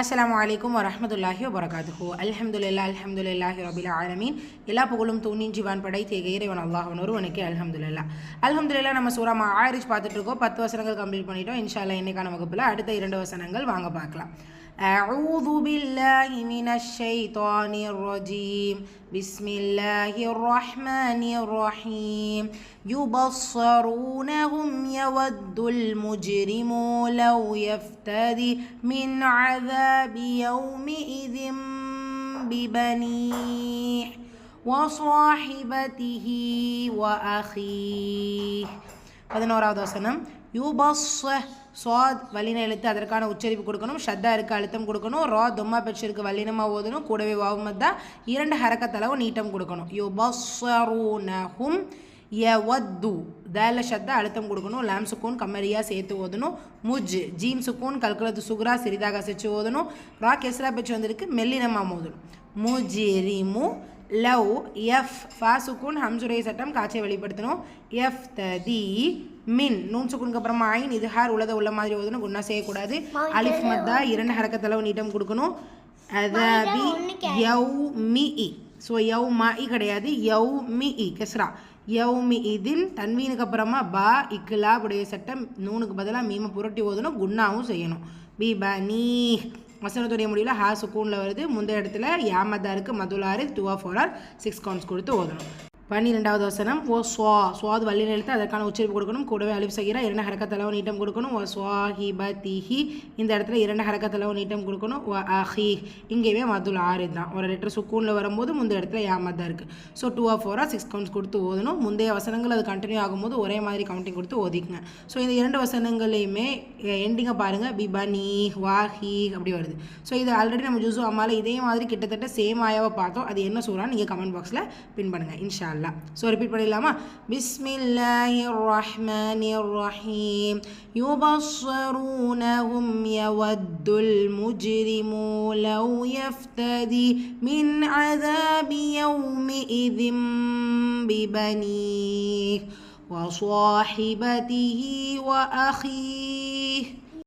அஸ்லாம் வலைக்கம் வரமத்துல்லாஹி வபரகாத்துஹு அல்ஹம்துல்லா அல்ஹம்துலில்லாஹி ரபில் ஆலமீன் எல்லா புகழும் தூணின் ஜிவான் படை இறைவன் அல்லாஹன் ஒருவனுக்கு அல்ஹம்துலில்லாஹ். அல்ஹம்துலில்லாஹ் நம்ம சூறாமா ஆயிரிச்சு பார்த்துட்டு இருக்கோம். பத்து வசனங்கள் கம்ப்ளீட் பண்ணிட்டோம். இன்ஷால்லா இன்னைக்கான வகுப்பில் அடுத்த இரண்டு வசனங்கள் வாங்க பார்க்கலாம். أعوذ بالله من الشيطان الرجيم بسم الله الرحمن الرحيم يبصرونهم يود المجرم لو يفتدي من عذاب يومئذ ببنيه وصاحبته وأخيه பதினோராவது வசனம் யூபஸ் சுவாத் வல்லின எழுத்து அதற்கான உச்சரிப்பு கொடுக்கணும். ஷத்தா இருக்க அழுத்தம் கொடுக்கணும். ரா தொம்மா பெற்றிருக்கு வல்லினமாக ஓதணும். கூடவே வாவுமத்தா இரண்டு ஹரக்கத்தளவு நீட்டம் கொடுக்கணும். யுபஸ்ஸரூனஹும் யவத்து. தேல ஷத்தா அழுத்தம் கொடுக்கணும். லேம் சுக்கூன் கம்மரியாக சேர்த்து ஓதணும். முஜ் ஜீம் சுக்கூன் கல்குலத்து சுகுரா சிறிதாக அசைச்சு ஓதணும். ரா கெஸ்ரா பெற்று வந்திருக்கு மெல்லினமாக ஓதணும் முஜிரிமு லவ் எஃப் ஃபா சுக்கூன் ஹம்சுரை சட்டம் காட்சியை வெளிப்படுத்தணும். எஃப் ததி மின். நூன் சுக்குனுக்கு அப்புறமா ஐன். இது ஹார் உள்ளத உள்ள மாதிரி ஓதணும் குன்னா செய்யக்கூடாது. அலிஃப் மத்தா இரண்டு ஹரக்கத்தளவு நீட்டம் கொடுக்கணும். அதபி யவ் மி இ. ஸோ யவ் மா இ கிடையாது. யவ் மி இ. கெஸ்ரா. யவ் மி இதின் தன்வீனுக்கு அப்புறமா பா இக்குலா உடைய சட்டம் நூனுக்கு பதிலாக மீம புரட்டி ஓதணும். குன்னாவும் செய்யணும். பி ப நீ. வசனத்துடைய முடிவில் ஹா சுக்கூனில் வருது. முந்தைய இடத்துல யாமதா இருக்குது மதுலாறு two of four or six counts கொடுத்து ஓதணும். பன்னிரெண்டாவது வசனம் ஓ ஸ்வா சுவாது வள்ளி எழுத்து அதற்கான உச்சரிப்பு கொடுக்கணும். கூடவே அழிவு செய்கிற இரண்டு ஹரக்கத்தளவு நீட்டம் கொடுக்கணும். ஓ ஸ்வாஹி ப திஹி இந்த இடத்துல இரண்டு ஹரக்கத்தளவு நீட்டம் கொடுக்கணும். ஓ அஹி இங்கேயுமே மதுல் ஆறு தான். ஒரு லெட்டர் சுக்கூனில் வரும்போது முந்தைய இடத்துல யாமதா இருக்குது ஸோ டூ ஆஃப் ஃபோராக சிக்ஸ் கவுண்ட்ஸ் கொடுத்து ஓதணும். முந்தைய வசனங்கள் அது கண்டினியூ ஆகும்போது ஒரே மாதிரி கவுண்டிங் கொடுத்து ஓதிக்குங்க. ஸோ இந்த இரண்டு வசனங்களையுமே எண்டிங்கை பாருங்கள் பிபனி வாஹி அப்படி வருது. ஸோ இது ஆல்ரெடி நம்ம ஜூஸு அம்மாவில் இதே மாதிரி கிட்டத்தட்ட சேம் ஆயாவை பார்த்தோம். அது என்ன சொல்கிறான்னு நீங்கள் கமெண்ட் பாக்ஸில் பின் பண்ணுங்கள் இன்ஷால்ல அல்லா ஸோ ரிப்பீட் பண்ணிடலாமா பிஸ்மில்லாஹிர் ரஹ்மானிர் ரஹீம் يبصرونهم يود المجرم لو يفتدي من عذاب يومئذ ببنيه وصاحبته وأخيه